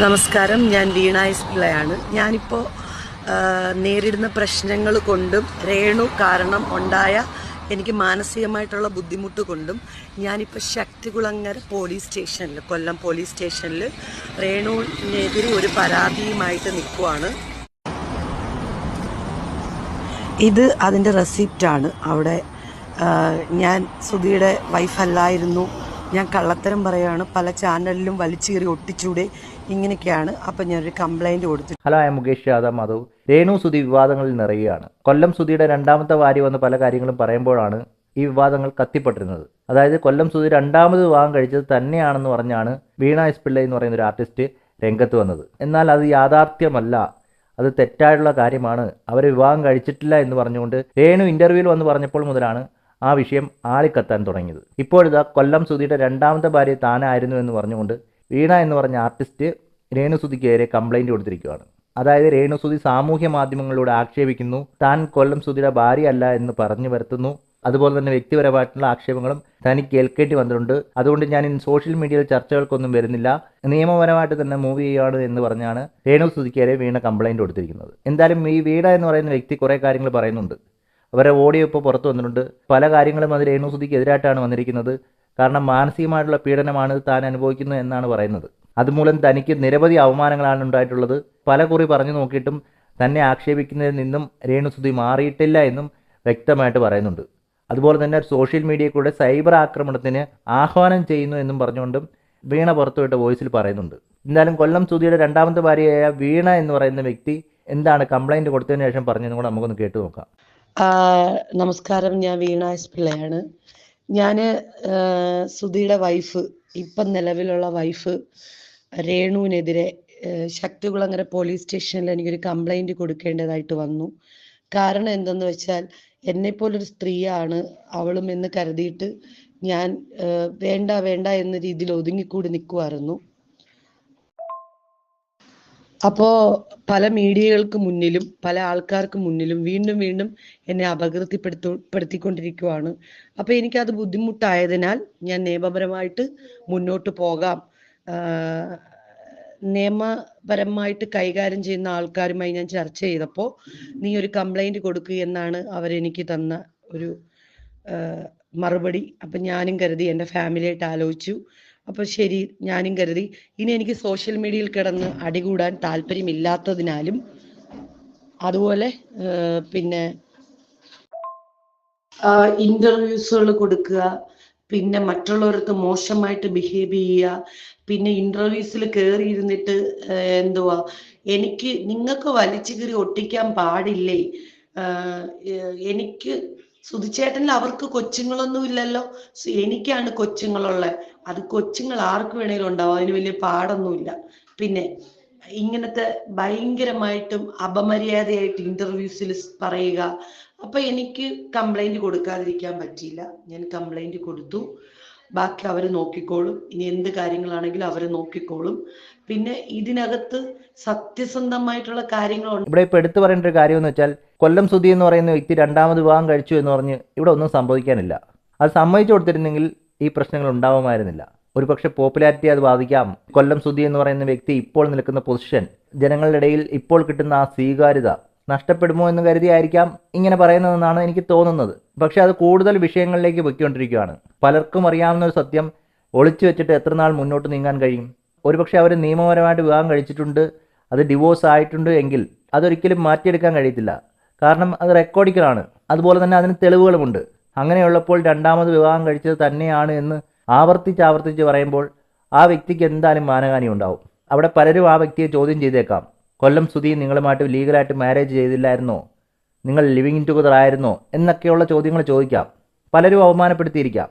നമസ്കാരം. ഞാൻ വീണ എസ് പിള്ളയാണ് ഞാനിപ്പോൾ നേരിടുന്ന പ്രശ്നങ്ങൾ കൊണ്ടും രേണു കാരണം ഉണ്ടായ എനിക്ക് മാനസികമായിട്ടുള്ള ബുദ്ധിമുട്ട് കൊണ്ടും ഞാനിപ്പോൾ ശക്തികുളങ്ങര പോലീസ് സ്റ്റേഷനിൽ കൊല്ലം പോലീസ് സ്റ്റേഷനിൽ രേണുവിനെതിരെ ഒരു പരാതിയുമായിട്ട് നിൽക്കുവാണ്. ഇത് അതിന്റെ റെസിപ്റ്റാണ് അവിടെ ഞാൻ സുധിയുടെ വൈഫല്ലായിരുന്നു ഞാൻ കള്ളത്തരം പറയുകയാണ് പല ചാനലിലും വലിച്ചേറി ഒട്ടിച്ചൂടെ ഇങ്ങനെയൊക്കെയാണ്. അപ്പം ഞാനൊരു കംപ്ലൈന്റ് കൊടുത്തു. ഹലോ ഐ മുകേഷ് യാദവ് മാധവ് രേണു സുധി വിവാദങ്ങളിൽ നിറയുകയാണ്. കൊല്ലം സുധിയുടെ രണ്ടാമത്തെ വാരി വന്ന് പല കാര്യങ്ങളും പറയുമ്പോഴാണ് ഈ വിവാദങ്ങൾ കത്തിപ്പെട്ടിരുന്നത്. അതായത് കൊല്ലം സുധി രണ്ടാമത് വിവാഹം കഴിച്ചത് തന്നെയാണെന്ന് പറഞ്ഞാണ് വീണ എസ് പിള്ള എന്ന് പറയുന്ന ഒരു ആർട്ടിസ്റ്റ് രംഗത്ത് വന്നത്. എന്നാൽ അത് യാഥാർത്ഥ്യമല്ല. അത് തെറ്റായിട്ടുള്ള കാര്യമാണ്. അവർ വിവാഹം കഴിച്ചിട്ടില്ല എന്ന് പറഞ്ഞുകൊണ്ട് രേണു ഇന്റർവ്യൂവിൽ വന്ന് പറഞ്ഞപ്പോൾ മുതലാണ് ആ വിഷയം ആളിക്കത്താൻ തുടങ്ങിയത്. ഇപ്പോഴിതാ കൊല്ലം സുധിയുടെ രണ്ടാമത്തെ ഭാര്യ താനായിരുന്നു എന്ന് പറഞ്ഞുകൊണ്ട് വീണ എന്ന് പറഞ്ഞ ആർട്ടിസ്റ്റ് രേണുസുതിക്കെതിരെ കംപ്ലൈന്റ് കൊടുത്തിരിക്കുകയാണ് അതായത് രേണുസുതി സാമൂഹ്യ മാധ്യമങ്ങളിലൂടെ ആക്ഷേപിക്കുന്നു താൻ കൊല്ലം സുധിയുടെ ഭാര്യയല്ല എന്ന് പറഞ്ഞു വരുത്തുന്നു. അതുപോലെ തന്നെ വ്യക്തിപരമായിട്ടുള്ള ആക്ഷേപങ്ങളും തനിക്ക് കേൾക്കേണ്ടി വന്നിട്ടുണ്ട്. അതുകൊണ്ട് ഞാൻ സോഷ്യൽ മീഡിയയിൽ ചർച്ചകൾക്കൊന്നും വരുന്നില്ല. നിയമപരമായിട്ട് തന്നെ മൂവ് ചെയ്യുകയാണ് എന്ന് പറഞ്ഞാണ് രേണു സുധിക്കേരെ വീണ കംപ്ലൈന്റ് കൊടുത്തിരിക്കുന്നത്. എന്തായാലും ഈ വീണ എന്ന് പറയുന്ന വ്യക്തി കുറേ കാര്യങ്ങൾ പറയുന്നുണ്ട്. അവരുടെ ഓഡിയോ ഇപ്പോൾ പുറത്തു വന്നിട്ടുണ്ട്. പല കാര്യങ്ങളും അത് രേണുസുതിക്ക് എതിരായിട്ടാണ് വന്നിരിക്കുന്നത്. കാരണം മാനസികമായിട്ടുള്ള പീഡനമാണ് താൻ അനുഭവിക്കുന്നത് എന്നാണ് പറയുന്നത്. അതുമൂലം തനിക്ക് നിരവധി അവമാനങ്ങളാണ് ഉണ്ടായിട്ടുള്ളത്. പല കുറി പറഞ്ഞു നോക്കിയിട്ടും തന്നെ ആക്ഷേപിക്കുന്നതിൽ നിന്നും രേണുസുതി മാറിയിട്ടില്ല എന്നും വ്യക്തമായിട്ട് പറയുന്നുണ്ട്. അതുപോലെ തന്നെ സോഷ്യൽ മീഡിയയിലൂടെ സൈബർ ആക്രമണത്തിന് ആഹ്വാനം ചെയ്യുന്നു എന്നും പറഞ്ഞുകൊണ്ടും വീണ പുറത്തുവിട്ട വോയിസിൽ പറയുന്നുണ്ട്. എന്തായാലും കൊല്ലം സുധിയുടെ രണ്ടാമത്തെ ഭാര്യയായ വീണ എന്ന് പറയുന്ന വ്യക്തി എന്താണ് കംപ്ലൈന്റ് കൊടുത്തതിന് ശേഷം പറഞ്ഞതും കൂടെ നമുക്കൊന്ന് കേട്ടു നോക്കാം. നമസ്കാരം ഞാൻ വീണ എസ് പിള്ളയാണ് ഞാൻ സുധിയുടെ വൈഫ് ഇപ്പം നിലവിലുള്ള വൈഫ് രേണുവിനെതിരെ ശക്തികുളങ്ങര പോലീസ് സ്റ്റേഷനിൽ എനിക്കൊരു കംപ്ലൈന്റ് കൊടുക്കേണ്ടതായിട്ട് വന്നു. കാരണം എന്തെന്ന് വെച്ചാൽ എന്നെപ്പോലൊരു സ്ത്രീയാണ് അവളും എന്ന് കരുതിയിട്ട് ഞാൻ വേണ്ട വേണ്ട എന്ന രീതിയിൽ ഒതുങ്ങിക്കൂടി നിൽക്കുമായിരുന്നു അപ്പോ പല മീഡിയകൾക്ക് മുന്നിലും പല ആൾക്കാർക്ക് മുന്നിലും വീണ്ടും വീണ്ടും എന്നെ അപകീർത്തിപ്പെടുത്തു പെടുത്തിക്കൊണ്ടിരിക്കുവാണ്. അപ്പൊ എനിക്കത് ബുദ്ധിമുട്ടായതിനാൽ ഞാൻ നിയമപരമായിട്ട് മുന്നോട്ട് പോകാം. നിയമപരമായിട്ട് കൈകാര്യം ചെയ്യുന്ന ആൾക്കാരുമായി ഞാൻ ചർച്ച ചെയ്തപ്പോൾ നീ ഒരു കംപ്ലൈന്റ് കൊടുക്കുക എന്നാണ് അവരെനിക്ക് തന്ന ഒരു മറുപടി. അപ്പൊ ഞാനും കരുതി എന്റെ ഫാമിലിയായിട്ട് ആലോചിച്ചു. അപ്പൊ ശരി ഞാനും കരുതി. ഇനി എനിക്ക് സോഷ്യൽ മീഡിയയിൽ കിടന്ന് അടികൂടാൻ താല്പര്യമില്ലാത്തതിനാലും അതുപോലെ പിന്നെ ഇന്റർവ്യൂസുകൾ കൊടുക്കുക പിന്നെ മറ്റുള്ളവർക്ക് മോശമായിട്ട് ബിഹേവ് ചെയ്യുക പിന്നെ ഇന്റർവ്യൂസിൽ കയറി ഇരുന്നിട്ട് ആഹ് എന്തുവാ എനിക്ക് നിങ്ങൾക്ക് വലിച്ചു കീറി ഒട്ടിക്കാൻ പാടില്ലേ? എനിക്ക് സുധിച്ചേട്ടനിൽ അവർക്ക് കൊച്ചുങ്ങളൊന്നും ഇല്ലല്ലോ. എനിക്കാണ് കൊച്ചുങ്ങളുള്ളത്. അത് കൊച്ചുങ്ങൾ ആർക്ക് വേണേലും ഉണ്ടാവും. അതിന് വലിയ പാടൊന്നുമില്ല. പിന്നെ ഇങ്ങനത്തെ ഭയങ്കരമായിട്ടും അപമര്യാദയായിട്ട് ഇന്റർവ്യൂസിൽ പറയുക. അപ്പൊ എനിക്ക് കംപ്ലൈന്റ് കൊടുക്കാതിരിക്കാൻ പറ്റിയില്ല. ഞാൻ കംപ്ലൈന്റ് കൊടുത്തു. ബാക്കി അവർ നോക്കിക്കോളും. ഇനി എന്ത് കാര്യങ്ങളാണെങ്കിലും അവർ നോക്കിക്കോളും. പിന്നെ ഇതിനകത്ത് സത്യസന്ധമായിട്ടുള്ള കാര്യങ്ങളുണ്ട്. ഇവിടെ ഇപ്പൊ എടുത്തു പറയേണ്ട ഒരു കാര്യം എന്ന് വെച്ചാൽ കൊല്ലം സുധി എന്ന് പറയുന്ന വ്യക്തി രണ്ടാമത് വിവാഹം കഴിച്ചു എന്ന് പറഞ്ഞ് ഇവിടെ ഒന്നും സംഭവിക്കാനില്ല. അത് സമ്മതിച്ചു കൊടുത്തിരുന്നെങ്കിൽ ഈ പ്രശ്നങ്ങൾ ഉണ്ടാവുമായിരുന്നില്ല. ഒരുപക്ഷെ പോപ്പുലാരിറ്റി അത് ബാധിക്കാം. കൊല്ലം സുധി എന്ന് പറയുന്ന വ്യക്തി ഇപ്പോൾ നിൽക്കുന്ന പൊസിഷൻ ജനങ്ങളുടെ ഇടയിൽ ഇപ്പോൾ കിട്ടുന്ന ആ സ്വീകാര്യത നഷ്ടപ്പെടുമോ എന്ന് കരുതിയായിരിക്കാം ഇങ്ങനെ പറയുന്നതെന്നാണ് എനിക്ക് തോന്നുന്നത്. പക്ഷെ അത് കൂടുതൽ വിഷയങ്ങളിലേക്ക് പൊയ്ക്കൊണ്ടിരിക്കുകയാണ്. പലർക്കും അറിയാവുന്ന ഒരു സത്യം ഒളിച്ചു വെച്ചിട്ട് എത്ര നാൾ മുന്നോട്ട് നീങ്ങാൻ കഴിയും? ഒരുപക്ഷെ അവർ നിയമപരമായിട്ട് വിവാഹം കഴിച്ചിട്ടുണ്ട് അത് ഡിവോഴ്സ് ആയിട്ടുണ്ട് എങ്കിൽ അതൊരിക്കലും മാറ്റിയെടുക്കാൻ കഴിയത്തില്ല. കാരണം അത് റെക്കോർഡിക്കലാണ് അതുപോലെ തന്നെ അതിന് തെളിവുകളുമുണ്ട്. അങ്ങനെയുള്ളപ്പോൾ രണ്ടാമത് വിവാഹം കഴിച്ചത് തന്നെയാണ് എന്ന് ആവർത്തിച്ച് ആവർത്തിച്ച് പറയുമ്പോൾ ആ വ്യക്തിക്ക് എന്തായാലും മാനഹാനി ഉണ്ടാവും. അവിടെ പലരും ആ വ്യക്തിയെ ചോദ്യം ചെയ്തേക്കാം. കൊല്ലം സുധി നിങ്ങളുമായിട്ട് ലീഗലായിട്ട് മാരേജ് ചെയ്തില്ലായിരുന്നോ? നിങ്ങൾ ലിവിങ് ടുഗദർ ആയിരുന്നോ എന്നൊക്കെയുള്ള ചോദ്യങ്ങൾ ചോദിക്കാം. പലരും അവമാനപ്പെടുത്തിയിരിക്കാം.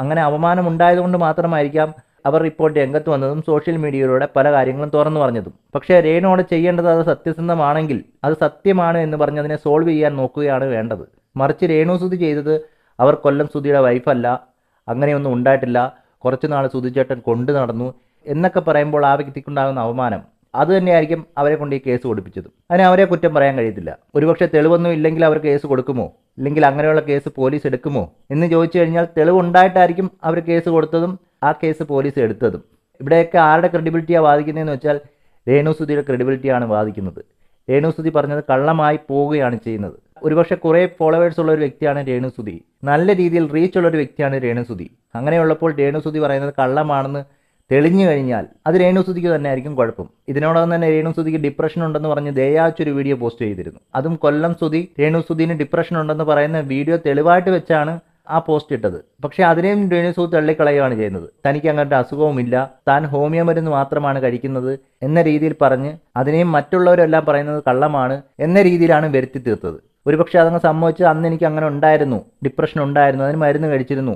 അങ്ങനെ അവമാനം ഉണ്ടായതുകൊണ്ട് മാത്രമായിരിക്കാം അവർ ഇപ്പോൾ രംഗത്ത് വന്നതും സോഷ്യൽ മീഡിയയിലൂടെ പല കാര്യങ്ങളും തുറന്നു പറഞ്ഞതും. പക്ഷേ രേണുവോട് ചെയ്യേണ്ടത് അത് സത്യസന്ധമാണെങ്കിൽ അത് സത്യമാണ് എന്ന് പറഞ്ഞതിനെ സോൾവ് ചെയ്യാൻ നോക്കുകയാണ് വേണ്ടത്. മറിച്ച് രേണു സുതി ചെയ്തത് അവർ കൊല്ലം സുധിയുടെ വൈഫല്ല അങ്ങനെയൊന്നും ഉണ്ടായിട്ടില്ല. കുറച്ച് നാൾ സുധിച്ചേട്ടൻ കൊണ്ടു നടന്നു എന്നൊക്കെ പറയുമ്പോൾ ആ വ്യക്തിക്കുണ്ടാകുന്ന അവമാനം. അത് തന്നെയായിരിക്കും അവരെ കൊണ്ട് ഈ കേസ് കൊടുപ്പിച്ചത്. അതിന് അവരെ കുറ്റം പറയാൻ കഴിയത്തില്ല. ഒരുപക്ഷെ തെളിവൊന്നും ഇല്ലെങ്കിൽ അവർ കേസ് കൊടുക്കുമോ? ഇല്ലെങ്കിൽ അങ്ങനെയുള്ള കേസ് പോലീസ് എടുക്കുമോ? എന്ന് ചോദിച്ചു കഴിഞ്ഞാൽ തെളിവുണ്ടായിട്ടായിരിക്കും അവർ കേസ് കൊടുത്തതും ആ കേസ് പോലീസ് എടുത്തതും. ഇവിടെയൊക്കെ ആരുടെ ക്രെഡിബിലിറ്റിയാണ് ബാധിക്കുന്നതെന്ന് വെച്ചാൽ രേണു സുധിയുടെ ക്രെഡിബിലിറ്റിയാണ് വാദിക്കുന്നത്. രേണു സുധി പറഞ്ഞത് കള്ളമായി പോവുകയാണ് ചെയ്യുന്നത്. ഒരുപക്ഷെ കുറേ ഫോളോവേഴ്സ് ഉള്ള ഒരു വ്യക്തിയാണ് രേണു സുധി. നല്ല രീതിയിൽ റീച്ച് ഉള്ള ഒരു വ്യക്തിയാണ് രേണു രേണുസുതി അങ്ങനെയുള്ളപ്പോൾ രേണുസുതി പറയുന്നത് കള്ളമാണെന്ന് തെളിഞ്ഞു കഴിഞ്ഞാൽ അത് രേണുസുതിക്ക് തന്നെ ആയിരിക്കും കുഴപ്പം. ഇതിനോടകം തന്നെ രേണുസുതിക്ക് ഡിപ്രഷൻ ഉണ്ടെന്ന് പറഞ്ഞ് ദയാച്ചൊരു വീഡിയോ പോസ്റ്റ് ചെയ്തിരുന്നു. അതും കൊല്ലം സുതി രേണുസുതിന് ഡിപ്രഷൻ ഉണ്ടെന്ന് പറയുന്ന വീഡിയോ തെളിവായിട്ട് വെച്ചാണ് ആ പോസ്റ്റ് ഇട്ടത്. പക്ഷേ അതിനെയും രേണുസു തള്ളിക്കളയുകയാണ് ചെയ്യുന്നത്. തനിക്ക് അങ്ങനത്തെ അസുഖവുമില്ല. താൻ ഹോമിയോ മരുന്ന് മാത്രമാണ് കഴിക്കുന്നത് എന്ന രീതിയിൽ പറഞ്ഞ് അതിനെയും മറ്റുള്ളവരെല്ലാം പറയുന്നത് കള്ളമാണ് എന്ന രീതിയിലാണ് വരുത്തി തീർത്തത്. ഒരുപക്ഷെ അതങ്ങ് സംഭവിച്ച് അന്ന് എനിക്ക് അങ്ങനെ ഉണ്ടായിരുന്നു. ഡിപ്രഷൻ ഉണ്ടായിരുന്നു. അതിന് മരുന്ന് കഴിച്ചിരുന്നു.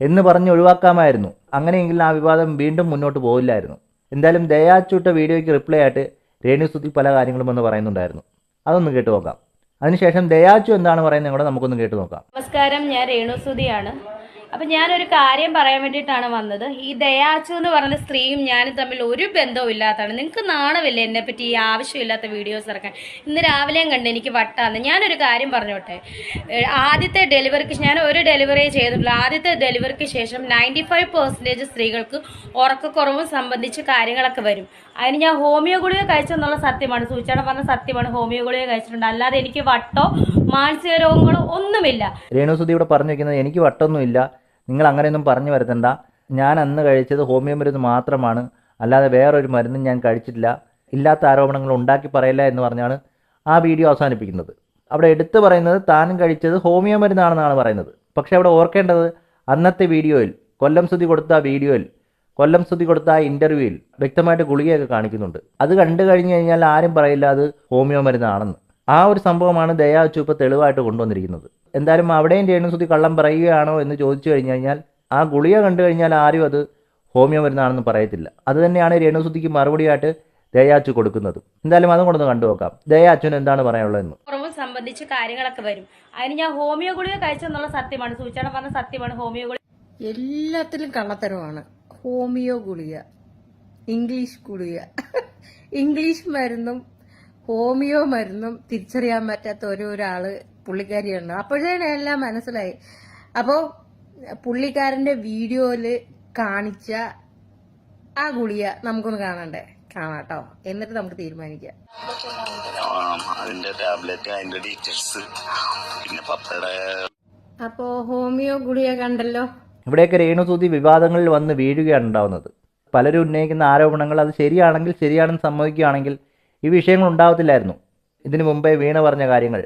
എന്ന് പറഞ്ഞ് ഒഴിവാക്കാമായിരുന്നു. അങ്ങനെയെങ്കിൽ ആ വിവാദം വീണ്ടും മുന്നോട്ട് പോകില്ലായിരുന്നു എന്തായാലും ദയാച്ചൂട്ട വീഡിയോയ്ക്ക് റിപ്ലൈ ആയിട്ട് രേണു രേണുസുതി പല കാര്യങ്ങളും എന്ന് പറയുന്നുണ്ടായിരുന്നു. അതൊന്ന് കേട്ട് നോക്കാം. അതിനുശേഷം ദയാച്ചു എന്താണ് പറയുന്നത് നമുക്കൊന്ന് കേട്ട് നോക്കാം. നമസ്കാരം ഞാൻ രേണു രേണുസുതിയാണ്. അപ്പം ഞാനൊരു കാര്യം പറയാൻ വേണ്ടിയിട്ടാണ് വന്നത്. ഈ ദയാച്ചു എന്ന് പറഞ്ഞ സ്ത്രീയും ഞാനും തമ്മിൽ ഒരു ബന്ധവും ഇല്ലാത്തതാണ്. നിങ്ങൾക്ക് നാണമില്ലേ എന്നെ പറ്റി ഈ ആവശ്യമില്ലാത്ത വീഡിയോസ് ഇറക്കാൻ? ഇന്ന് രാവിലെയും കണ്ട് എനിക്ക് വട്ടാന്ന്. ഞാനൊരു കാര്യം പറഞ്ഞോട്ടെ. ആദ്യത്തെ ഡെലിവറിക്ക് ഞാൻ ഒരു ഡെലിവറി ചെയ്തിട്ടുള്ളൂ ആദ്യത്തെ ഡെലിവറിക്ക് ശേഷം നയന്റി ഫൈവ് പെർസെന്റേജ് സ്ത്രീകൾക്ക് ഉറക്കക്കുറവും സംബന്ധിച്ച് കാര്യങ്ങളൊക്കെ വരും. അതിന് ഞാൻ ഹോമിയോ ഗുളിക കഴിച്ചെന്നുള്ള സത്യമാണ്. സൂചിച്ചാണ് പറഞ്ഞ സത്യമാണ്. ഹോമിയോ ഗുളിക കഴിച്ചിട്ടുണ്ട്. അല്ലാതെ എനിക്ക് വട്ടോ മാനസിക രോഗങ്ങളോ ഒന്നുമില്ല. രേണുസുതി ഇവിടെ പറഞ്ഞു വെക്കുന്നത് എനിക്ക് വട്ടൊന്നുമില്ല. നിങ്ങൾ അങ്ങനെയൊന്നും പറഞ്ഞു വരുത്തണ്ട. ഞാൻ അന്ന് കഴിച്ചത് ഹോമിയോ മരുന്ന് മാത്രമാണ്. അല്ലാതെ വേറൊരു മരുന്നും ഞാൻ കഴിച്ചിട്ടില്ല. ഇല്ലാത്ത ആരോപണങ്ങൾ ഉണ്ടാക്കി പറയില്ല എന്ന് പറഞ്ഞാണ് ആ വീഡിയോ അവസാനിപ്പിക്കുന്നത്. അവിടെ എടുത്തു പറയുന്നത് താനും കഴിച്ചത് ഹോമിയോ മരുന്നാണെന്നാണ് പറയുന്നത്. പക്ഷേ അവിടെ ഓർക്കേണ്ടത് അന്നത്തെ വീഡിയോയിൽ കൊല്ലം സ്തുതി കൊടുത്ത വീഡിയോയിൽ കൊല്ലം സ്തുതി കൊടുത്ത ആ ഇന്റർവ്യൂവിൽ വ്യക്തമായിട്ട് ഗുളികയൊക്കെ കാണിക്കുന്നുണ്ട്. അത് കണ്ടു കഴിഞ്ഞു കഴിഞ്ഞാൽ ആരും പറയില്ല അത് ഹോമിയോ മരുന്നാണെന്ന് ആ ഒരു സംഭവമാണ് ദയാ ചൂപ്പ് തെളിവായിട്ട് കൊണ്ടുവന്നിരിക്കുന്നത്. എന്തായാലും അവിടെയും രേണുസുതി കള്ളം പറയുകയാണോ എന്ന് ചോദിച്ചു കഴിഞ്ഞു കഴിഞ്ഞാൽ ആ ഗുളിക കണ്ടു കഴിഞ്ഞാൽ ആരും അത് ഹോമിയോ മരുന്നാണെന്ന് പറയത്തില്ല. അത് തന്നെയാണ് രേണുസുതിക്ക് മറുപടിയായിട്ട് ദയാച്ചു കൊടുക്കുന്നത്. എന്തായാലും അതും കൊണ്ടൊന്ന് കണ്ടു നോക്കാം. ദയാച്ചുന് എന്താണ് പറയാനുള്ളതെന്ന്. കുറവ് സംബന്ധിച്ച് കാര്യങ്ങളൊക്കെ വരും. അതിന് ഞാൻ ഹോമിയോ ഗുളിക കഴിച്ചെന്നുള്ള സത്യമാണ്. സൂചന പറഞ്ഞ സത്യമാണ്. ഹോമിയോ ഗുളിക എല്ലാത്തിലും കള്ളത്തരമാണ്. ഹോമിയോ ഗുളിക ഇംഗ്ലീഷ് ഗുളിക. ഇംഗ്ലീഷ് മരുന്നും ഹോമിയോ മരുന്നും തിരിച്ചറിയാൻ പറ്റാത്ത ഓരോരാൾ പുള്ളിക്കാരിയാണ് അപ്പോഴേ എല്ലാം മനസ്സിലായി. അപ്പോൾ പുള്ളിക്കാരന്റെ വീഡിയോയിൽ കാണിച്ച ആ ഗുളിക നമുക്കൊന്ന് കാണണ്ടേ? കാണാട്ടോ. എന്നിട്ട് നമുക്ക് തീരുമാനിക്കാം. ആം, അതിന്റെ ടാബ്ലറ്റ് അതിന്റെ ഡീറ്റെയിൽസ് പിന്നെ പപ്പയുടെ അപ്പോ ഹോമിയോ ഗുളിക കണ്ടല്ലോ? ഇവിടെയൊക്കെ രേണുസൂതി വിവാദങ്ങളിൽ വന്ന് വീഴുകയാണ് ഉണ്ടാവുന്നത്. പലരും ഉന്നയിക്കുന്ന ആരോപണങ്ങൾ അത് ശരിയാണെങ്കിൽ ശരിയാണെന്ന് സമ്മതിക്കുകയാണെങ്കിൽ ഈ വിഷയങ്ങൾ ഉണ്ടാവത്തില്ലായിരുന്നു. ഇതിനു മുമ്പേ വീണ പറഞ്ഞ കാര്യങ്ങൾ.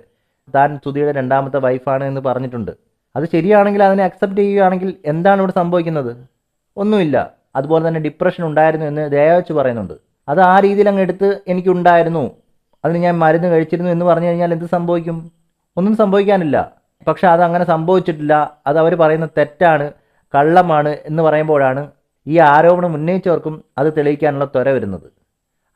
താൻ സുധിയുടെ രണ്ടാമത്തെ വൈഫാണ് എന്ന് പറഞ്ഞിട്ടുണ്ട്. അത് ശരിയാണെങ്കിൽ അതിനെ അക്സെപ്റ്റ് ചെയ്യുകയാണെങ്കിൽ എന്താണ് ഇവിടെ സംഭവിക്കുന്നത്? ഒന്നുമില്ല. അതുപോലെ തന്നെ ഡിപ്രഷൻ ഉണ്ടായിരുന്നു എന്ന് ദയവച്ച് പറയുന്നുണ്ട്. അത് ആ രീതിയിൽ അങ്ങ് എടുത്ത് എനിക്കുണ്ടായിരുന്നു. അതിന് ഞാൻ മരുന്ന് കഴിച്ചിരുന്നു എന്ന് പറഞ്ഞു കഴിഞ്ഞാൽ എന്ത് സംഭവിക്കും? ഒന്നും സംഭവിക്കാനില്ല. പക്ഷെ അത് അങ്ങനെ സംഭവിച്ചിട്ടില്ല. അത് അവർ പറയുന്ന തെറ്റാണ് കള്ളമാണ് എന്ന് പറയുമ്പോഴാണ് ഈ ആരോപണം ഉന്നയിച്ചവർക്കും അത് തെളിയിക്കാനുള്ള ത്വര വരുന്നത്.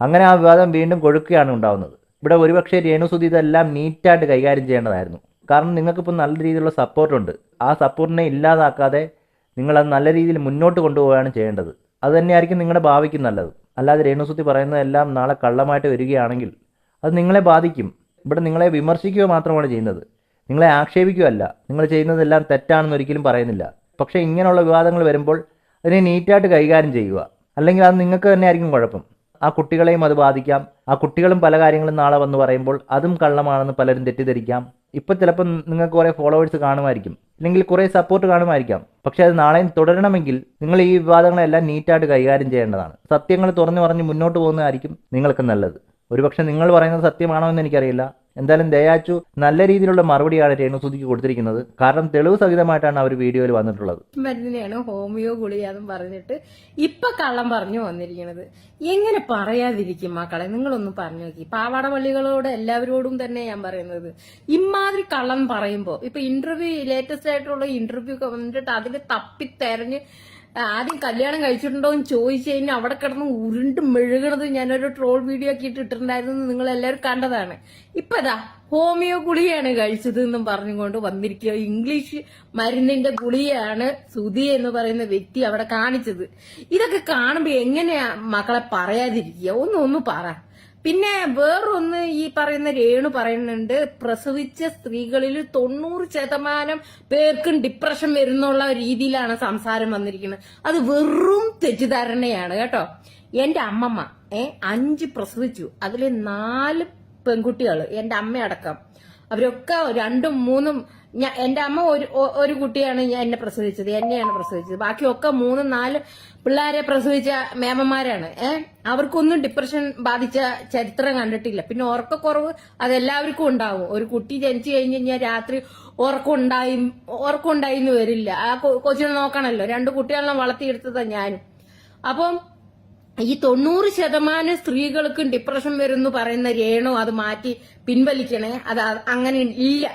അങ്ങനെ ആ വിവാദം വീണ്ടും കൊഴുക്കുകയാണ് ഉണ്ടാവുന്നത്. ഇവിടെ ഒരുപക്ഷെ രേണുസുതി ഇതെല്ലാം നീറ്റായിട്ട് കൈകാര്യം ചെയ്യേണ്ടതായിരുന്നു. കാരണം നിങ്ങൾക്കിപ്പോൾ നല്ല രീതിയിലുള്ള സപ്പോർട്ടുണ്ട്. ആ സപ്പോർട്ടിനെ ഇല്ലാതാക്കാതെ നിങ്ങളത് നല്ല രീതിയിൽ മുന്നോട്ട് കൊണ്ടുപോവുകയാണ് ചെയ്യേണ്ടത്. അത് തന്നെയായിരിക്കും നിങ്ങളുടെ ഭാവിക്ക് നല്ലത്. അല്ലാതെ രേണുസുതി പറയുന്നതെല്ലാം നാളെ കള്ളമായിട്ട് വരികയാണെങ്കിൽ അത് നിങ്ങളെ ബാധിക്കും. ഇവിടെ നിങ്ങളെ വിമർശിക്കുക മാത്രമാണ് ചെയ്യുന്നത്. നിങ്ങളെ ആക്ഷേപിക്കുകയല്ല. നിങ്ങൾ ചെയ്യുന്നതെല്ലാം തെറ്റാണെന്ന് ഒരിക്കലും പറയുന്നില്ല. പക്ഷേ ഇങ്ങനെയുള്ള വിവാദങ്ങൾ വരുമ്പോൾ അതിനെ നീറ്റായിട്ട് കൈകാര്യം ചെയ്യുക. അല്ലെങ്കിൽ അത് നിങ്ങൾക്ക് തന്നെ ആയിരിക്കും കുഴപ്പം. ആ കുട്ടികളെയും അത് ബാധിക്കാം. ആ കുട്ടികളും പല കാര്യങ്ങളും നാളെ വന്ന് പറയുമ്പോൾ അതും കള്ളമാണെന്ന് പലരും തെറ്റിദ്ധരിക്കാം. ഇപ്പം ചിലപ്പോൾ നിങ്ങൾക്ക് കുറേ ഫോളോവേഴ്സ് കാണുമായിരിക്കും. അല്ലെങ്കിൽ കുറേ സപ്പോർട്ട് കാണുമായിരിക്കാം. പക്ഷേ അത് നാളെയും തുടരണമെങ്കിൽ നിങ്ങൾ ഈ വിവാദങ്ങളെല്ലാം നീറ്റായിട്ട് കൈകാര്യം ചെയ്യേണ്ടതാണ്. സത്യങ്ങൾ തുറന്നു പറഞ്ഞ് മുന്നോട്ട് പോകുന്നതായിരിക്കും നിങ്ങൾക്ക് നല്ലത്. ഒരുപക്ഷെ നിങ്ങൾ പറയുന്നത് സത്യമാണോ എന്ന് എനിക്കറിയില്ല. എന്തായാലും ദയാച്ചു നല്ല രീതിയിലുള്ള മറുപടിയാണ് രേണുസുതിക്ക് കൊടുത്തിരിക്കുന്നത്. കാരണം തെളിവ് സഹിതമായിട്ടാണ് അവർ വീഡിയോയിൽ വന്നിട്ടുള്ളത്. മരുന്നിനെയാണ് ഹോമിയോ ഗുളിയാതും പറഞ്ഞിട്ട് ഇപ്പൊ കള്ളം പറഞ്ഞു വന്നിരിക്കുന്നത്. എങ്ങനെ പറയാതിരിക്കും മക്കളെ? നിങ്ങളൊന്നും പറഞ്ഞു നോക്കി. പാവാട പള്ളികളോട് എല്ലാവരോടും തന്നെ ഞാൻ പറയുന്നത് ഇമാതിരി കള്ളം പറയുമ്പോ ഇപ്പൊ ഇന്റർവ്യൂ ലേറ്റസ്റ്റ് ആയിട്ടുള്ള ഇന്റർവ്യൂ ഒക്കെ വന്നിട്ട് അതിൽ തപ്പി തെരഞ്ഞ് ആദ്യം കല്യാണം കഴിച്ചിട്ടുണ്ടോ എന്ന് ചോദിച്ചു കഴിഞ്ഞാൽ അവിടെ കിടന്ന് ഉരുണ്ട് മെഴുകണത് ഞാനൊരു ട്രോൾ വീഡിയോ ഒക്കെ ഇട്ടിട്ടുണ്ടായിരുന്നു. നിങ്ങൾ എല്ലാവരും കണ്ടതാണ് ഇപ്പതാ ഹോമിയോ ഗുളിയാണ് കഴിച്ചത് എന്നും പറഞ്ഞുകൊണ്ട് വന്നിരിക്കുക. ഇംഗ്ലീഷ് മരുന്നിന്റെ ഗുളിയാണ് സുധി എന്ന് പറയുന്ന വ്യക്തി അവിടെ കാണിച്ചത്. ഇതൊക്കെ കാണുമ്പോ എങ്ങനെയാ മക്കളെ പറയാതിരിക്കുക? ഒന്ന് ഒന്ന് പറ. പിന്നെ വേറൊന്ന് ഈ പറയുന്ന രേണു പറയുന്നുണ്ട് പ്രസവിച്ച സ്ത്രീകളിൽ തൊണ്ണൂറ് ശതമാനം പേർക്കും ഡിപ്രഷൻ വരുന്നുള്ള രീതിയിലാണ് സംസാരം വന്നിരിക്കുന്നത്. അത് വെറും തെറ്റിദ്ധാരണയാണ് കേട്ടോ. എന്റെ അമ്മമ്മ ഏ അഞ്ച് പ്രസവിച്ചു. അതിലെ നാല് പെൺകുട്ടികൾ എന്റെ അമ്മയടക്കം. അവരൊക്കെ രണ്ടും മൂന്നും എന്റെ അമ്മ ഒരു ഒരു കുട്ടിയാണ് ഞാൻ എന്നെ പ്രസവിച്ചത് എന്നെയാണ് പ്രസവിച്ചത്. ബാക്കിയൊക്കെ മൂന്നും നാല് പിള്ളേരെ പ്രസവിച്ച മേമന്മാരാണ്. ഏ? അവർക്കൊന്നും ഡിപ്രഷൻ ബാധിച്ച ചരിത്രം കണ്ടിട്ടില്ല. പിന്നെ ഉറക്കക്കുറവ് അതെല്ലാവർക്കും ഉണ്ടാവും. ഒരു കുട്ടി ജനിച്ചു കഴിഞ്ഞ് കഴിഞ്ഞാൽ രാത്രി ഉറക്കമുണ്ടായി ഉണ്ടായി ഉറക്കം വരില്ല. ആ കൊച്ചിനെ നോക്കണല്ലോ. രണ്ട് കുട്ടികളെല്ലാം വളർത്തിയെടുത്തതാ ഞാനും. അപ്പം ഈ തൊണ്ണൂറ് ശതമാനം സ്ത്രീകൾക്കും ഡിപ്രഷൻ വരുന്നു പറയുന്ന രേണു അത് മാറ്റി പിൻവലിക്കണേ. അത് അങ്ങനെ ഇല്ല.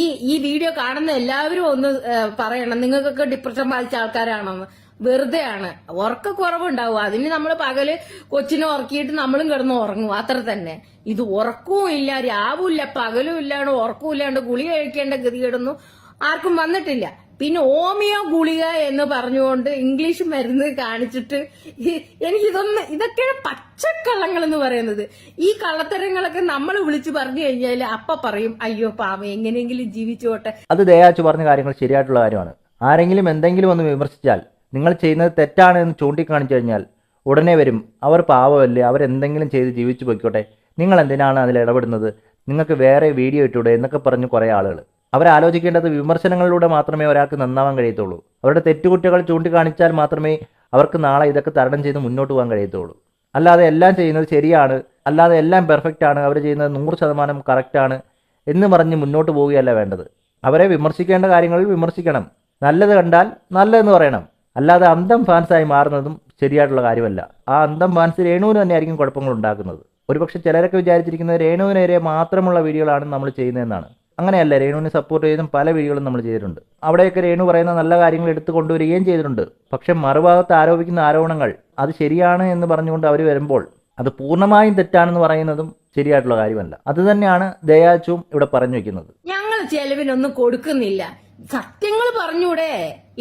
ഈ ഈ വീഡിയോ കാണുന്ന എല്ലാവരും ഒന്ന് പറയണം. നിങ്ങൾക്കൊക്കെ ഡിപ്രഷൻ ബാധിച്ച ആൾക്കാരാണെന്ന് വെറുതെയാണ്. ഉറക്കക്കുറവുണ്ടാവും അതിന് നമ്മൾ പകൽ കൊച്ചിനെ ഉറക്കിയിട്ട് നമ്മളും കിടന്ന് ഉറങ്ങും. അത്ര തന്നെ. ഇത് ഉറക്കവും ഇല്ല രാവും ഇല്ല പകലും ഇല്ലാണ്ട് ഉറക്കവും ഇല്ലാണ്ട് ഗുളി കഴിക്കേണ്ട ഗതികേടൊന്നും ആർക്കും വന്നിട്ടില്ല. പിന്നെ ഓമിയോ ഗുളിക എന്ന് പറഞ്ഞുകൊണ്ട് ഇംഗ്ലീഷ് മരുന്ന് കാണിച്ചിട്ട് എനിക്ക് എനിക്കിതൊന്ന് ഇതൊക്കെയാണ് പച്ചക്കള്ളങ്ങൾ എന്ന് പറയുന്നത്. ഈ കള്ളത്തരങ്ങളൊക്കെ നമ്മൾ വിളിച്ചു പറഞ്ഞു കഴിഞ്ഞാൽ അപ്പ പറയും അയ്യോ പാവ എങ്ങനെയെങ്കിലും ജീവിച്ചോട്ടെ അത് ദയാച്ചു പറഞ്ഞ കാര്യങ്ങൾ ശരിയായിട്ടുള്ള കാര്യമാണ്. ആരെങ്കിലും എന്തെങ്കിലും ഒന്ന് വിമർശിച്ചാൽ നിങ്ങൾ ചെയ്യുന്നത് തെറ്റാണ് എന്ന് ചൂണ്ടിക്കാണിച്ചു കഴിഞ്ഞാൽ ഉടനെ വരും അവർ പാവമല്ലേ അവരെന്തെങ്കിലും ചെയ്ത് ജീവിച്ചു പൊയ്ക്കോട്ടെ നിങ്ങൾ എന്തിനാണ് അതിൽ ഇടപെടുന്നത്? നിങ്ങൾക്ക് വേറെ വീഡിയോ ഇട്ടൂടെ? എന്നൊക്കെ പറഞ്ഞു കുറേ ആളുകൾ അവരാലോചിക്കേണ്ടത് വിമർശനങ്ങളിലൂടെ മാത്രമേ ഒരാൾക്ക് നന്നാവാൻ കഴിയത്തുള്ളൂ. അവരുടെ തെറ്റുകുറ്റകൾ ചൂണ്ടിക്കാണിച്ചാൽ മാത്രമേ അവർക്ക് നാളെ ഇതൊക്കെ തരണം ചെയ്ത് മുന്നോട്ട് പോകാൻ കഴിയത്തുള്ളൂ. അല്ലാതെ എല്ലാം ചെയ്യുന്നത് ശരിയാണ് അല്ലാതെ എല്ലാം പെർഫെക്റ്റ് ആണ് അവർ ചെയ്യുന്നത് നൂറ് ശതമാനം കറക്റ്റാണ് എന്ന് പറഞ്ഞ് മുന്നോട്ട് പോവുകയല്ല വേണ്ടത്. അവരെ വിമർശിക്കേണ്ട കാര്യങ്ങളിൽ വിമർശിക്കണം. നല്ലത് കണ്ടാൽ നല്ലതെന്ന് പറയണം. അല്ലാതെ അന്തം ഫാൻസായി മാറുന്നതും ശരിയായിട്ടുള്ള കാര്യമല്ല. ആ അന്തം ഫാൻസ് രേണുവിന് തന്നെയായിരിക്കും കുഴപ്പങ്ങൾ ഉണ്ടാക്കുന്നത്. ഒരുപക്ഷെ ചിലരൊക്കെ വിചാരിച്ചിരിക്കുന്നത് രേണുവിനെതിരെ മാത്രമുള്ള വീഡിയോകളാണ് നമ്മൾ ചെയ്യുന്നതെന്നാണ്. അങ്ങനെയല്ല രേണുവിനെ സപ്പോർട്ട് ചെയ്തും പല വീഡിയോകളും നമ്മൾ ചെയ്തിട്ടുണ്ട്. അവിടെയൊക്കെ രേണു പറയുന്ന നല്ല കാര്യങ്ങൾ എടുത്തു കൊണ്ടുവരികയും ചെയ്തിട്ടുണ്ട്. പക്ഷേ മറുഭാഗത്ത് ആരോപിക്കുന്ന ആരോപണങ്ങൾ അത് ശരിയാണ് എന്ന് പറഞ്ഞുകൊണ്ട് അവർ വരുമ്പോൾ അത് പൂർണമായും തെറ്റാണെന്ന് പറയുന്നതും ശരിയായിട്ടുള്ള കാര്യമല്ല. അത് തന്നെയാണ് ദയാച്ചും ഇവിടെ പറഞ്ഞു വെക്കുന്നത്. ഞങ്ങൾ ചെലവിനൊന്നും കൊടുക്കുന്നില്ല. സത്യങ്ങൾ പറഞ്ഞൂടെ.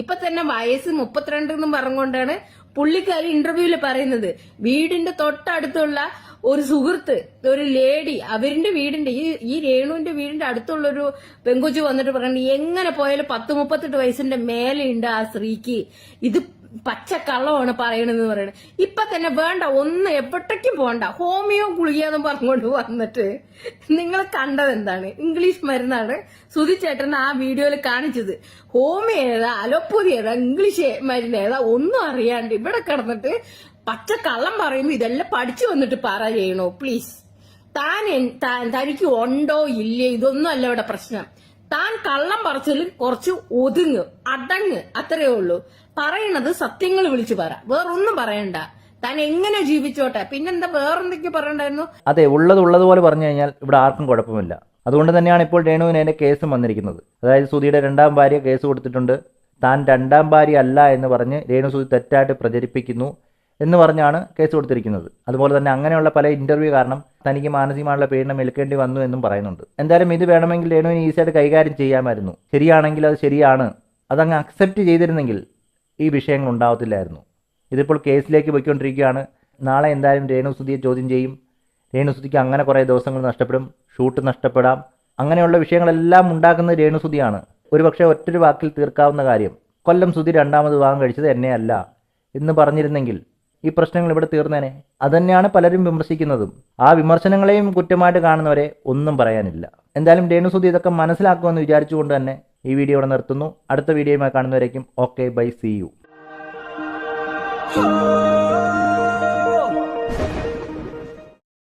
ഇപ്പൊ തന്നെ വയസ്സ് മുപ്പത്തിരണ്ട് എന്നും പറഞ്ഞുകൊണ്ടാണ് പുള്ളിക്കാരി ഇന്റർവ്യൂവിൽ പറയുന്നത് വീടിന്റെ തൊട്ടടുത്തുള്ള ഒരു സുഹൃത്ത് ഒരു ലേഡി അവരിന്റെ വീടിന്റെ ഈ ഈ രേണുവിന്റെ വീടിന്റെ അടുത്തുള്ള ഒരു പെങ്കുച്ചു വന്നിട്ട് പറയുന്നത് എങ്ങനെ പോയാലും പത്ത് മുപ്പത്തെട്ട് വയസ്സിന്റെ മേലെയുണ്ട് ആ സ്ത്രീക്ക്. ഇത് പച്ച കള്ളമാണ് പറയണെന്ന് പറയണത് ഇപ്പൊ തന്നെ വേണ്ട ഒന്ന് എപ്പോഴത്തേക്കും പോണ്ട. ഹോമിയോ ഗുളികയെന്നും പറഞ്ഞുകൊണ്ട് വന്നിട്ട് നിങ്ങൾ കണ്ടത് എന്താണ്? ഇംഗ്ലീഷ് മരുന്നാണ് സുധിച്ചേട്ടൻ ആ വീഡിയോയിൽ കാണിച്ചത്. ഹോമിയോ ഏതാ അലോപ്പതി ഏതാ ഇംഗ്ലീഷ് മരുന്ന് ഏതാ ഒന്നും അറിയാണ്ട് ഇവിടെ കിടന്നിട്ട് കള്ളം പറയുമ്പോ ഇതെല്ലാം പഠിച്ചു വന്നിട്ട് പറ ചെയ്യണോ? പ്ലീസ് താൻ തനിക്ക് ഉണ്ടോ ഇല്ലേ? ഇതൊന്നും അല്ല ഇവിടെ പ്രശ്നം. താൻ കള്ളം പറച്ചിൽ കുറച്ച് ഒതുങ്ങ് അടങ്ങ് അത്രയേ ഉള്ളൂ. പറയണത് സത്യങ്ങൾ വിളിച്ചു പറ. വേറൊന്നും പറയണ്ട. താൻ എങ്ങനെ ജീവിച്ചോട്ടെ? പിന്നെന്താ വേറെന്തൊക്കെ പറയണ്ടായിരുന്നു? അതെ ഉള്ളത് ഉള്ളതുപോലെ പറഞ്ഞു കഴിഞ്ഞാൽ ഇവിടെ ആർക്കും കുഴപ്പമില്ല. അതുകൊണ്ട് തന്നെയാണ് ഇപ്പോൾ രേണുവിന് കേസും വന്നിരിക്കുന്നത്. അതായത് സുധിയുടെ രണ്ടാം ഭാര്യ കേസ് കൊടുത്തിട്ടുണ്ട്. താൻ രണ്ടാം ഭാര്യ അല്ല എന്ന് പറഞ്ഞ് രേണു സുധി തെറ്റായിട്ട് പ്രചരിപ്പിക്കുന്നു. എന്ന് പറഞ്ഞാണ് കേസ് കൊടുത്തിരിക്കുന്നത്. അതുപോലെ തന്നെ അങ്ങനെയുള്ള പല ഇന്റർവ്യൂ കാരണം തനിക്ക് മാനസികമായുള്ള പീഡനം ഏൽക്കേണ്ടി വന്നു എന്നും പറയുന്നുണ്ട്. എന്തായാലും ഇത് വേണമെങ്കിൽ രേണുവിന് ഈസിയായിട്ട് കൈകാര്യം ചെയ്യാമായിരുന്നു. ശരിയാണെങ്കിൽ അത് ശരിയാണ്. അതങ്ങ് അക്സെപ്റ്റ് ചെയ്തിരുന്നെങ്കിൽ ഈ വിഷയങ്ങൾ ഉണ്ടാവത്തില്ലായിരുന്നു. ഇതിപ്പോൾ കേസിലേക്ക് പോയിക്കൊണ്ടിരിക്കുകയാണ്. നാളെ എന്തായാലും രേണു സുധിയെ ചോദ്യം ചെയ്യും. രേണു സുധിക്ക് അങ്ങനെ കുറേ ദിവസങ്ങൾ നഷ്ടപ്പെടും. ഷൂട്ട് നഷ്ടപ്പെടാം. അങ്ങനെയുള്ള വിഷയങ്ങളെല്ലാം ഉണ്ടാക്കുന്നത് രേണു സുധിയാണ്. ഒരുപക്ഷെ ഒറ്റൊരു വാക്കിൽ തീർക്കാവുന്ന കാര്യം കൊല്ലം സുധി രണ്ടാമത് വിവാഹം കഴിച്ചത് എന്നെയല്ല എന്ന് പറഞ്ഞിരുന്നെങ്കിൽ ഈ പ്രശ്നങ്ങൾ ഇവിടെ തീർന്നേനെ. അതുതന്നെയാണ് പലരും വിമർശിക്കുന്നതും. ആ വിമർശനങ്ങളെയും കുറ്റമായിട്ട് കാണുന്നവരെ ഒന്നും പറയാനില്ല. എന്തായാലും രേണു സുധി ഇതൊക്കെ മനസ്സിലാക്കുമെന്ന് വിചാരിച്ചുകൊണ്ട് തന്നെ ഈ വീഡിയോ ഇവിടെ നിർത്തുന്നു. അടുത്ത വീഡിയോയുമായി കാണുന്നവരേക്കും ഓക്കെ ബൈ സി യു.